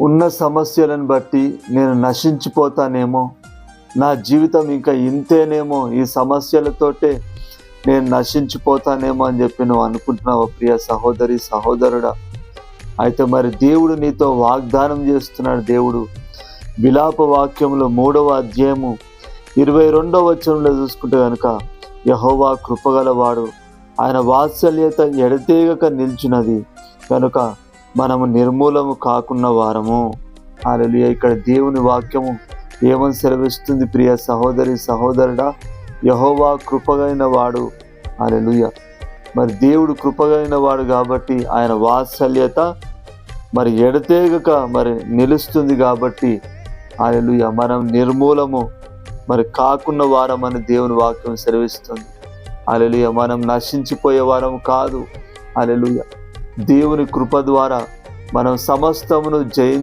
ఉన్న సమస్యలను బట్టి నేను నశించిపోతానేమో నా జీవితం ఇంకా ఇంతేనేమో ఈ సమస్యలతోటే నేను నశించిపోతానేమో అని చెప్పి నువ్వు అనుకుంటున్నావు ప్రియ సహోదరి సహోదరుడా? అయితే మరి దేవుడు నీతో వాగ్దానం చేస్తున్నాడు దేవుడు. విలాప వాక్యంలో మూడవ అధ్యాయము ఇరవై రెండవ వచనంలో చూసుకుంటే కనుక యహోవా కృపగలవాడు. ఆయన వాత్సల్యత ఎడతీగక నిల్చున్నది. కనుక మనము నిర్మూలము కాకున్న వారము. అలలు ఇక్కడ దేవుని వాక్యము ఏమని సెలవిస్తుంది? ప్రియ సహోదరి సహోదరుడా యహోవా కృపగైన వాడు. అలలుయ మరి దేవుడు కృపగైన వాడు కాబట్టి ఆయన వాత్సల్యత మరి ఎడతేగక మరి నిలుస్తుంది కాబట్టి అలలుయ మనం నిర్మూలము మరి కాకున్న వారమని దేవుని వాక్యం సెలవిస్తుంది. అలలుయ మనం నశించిపోయే వారం కాదు. అలలుయ దేవుని కృప ద్వారా మనం సమస్తమును జయించ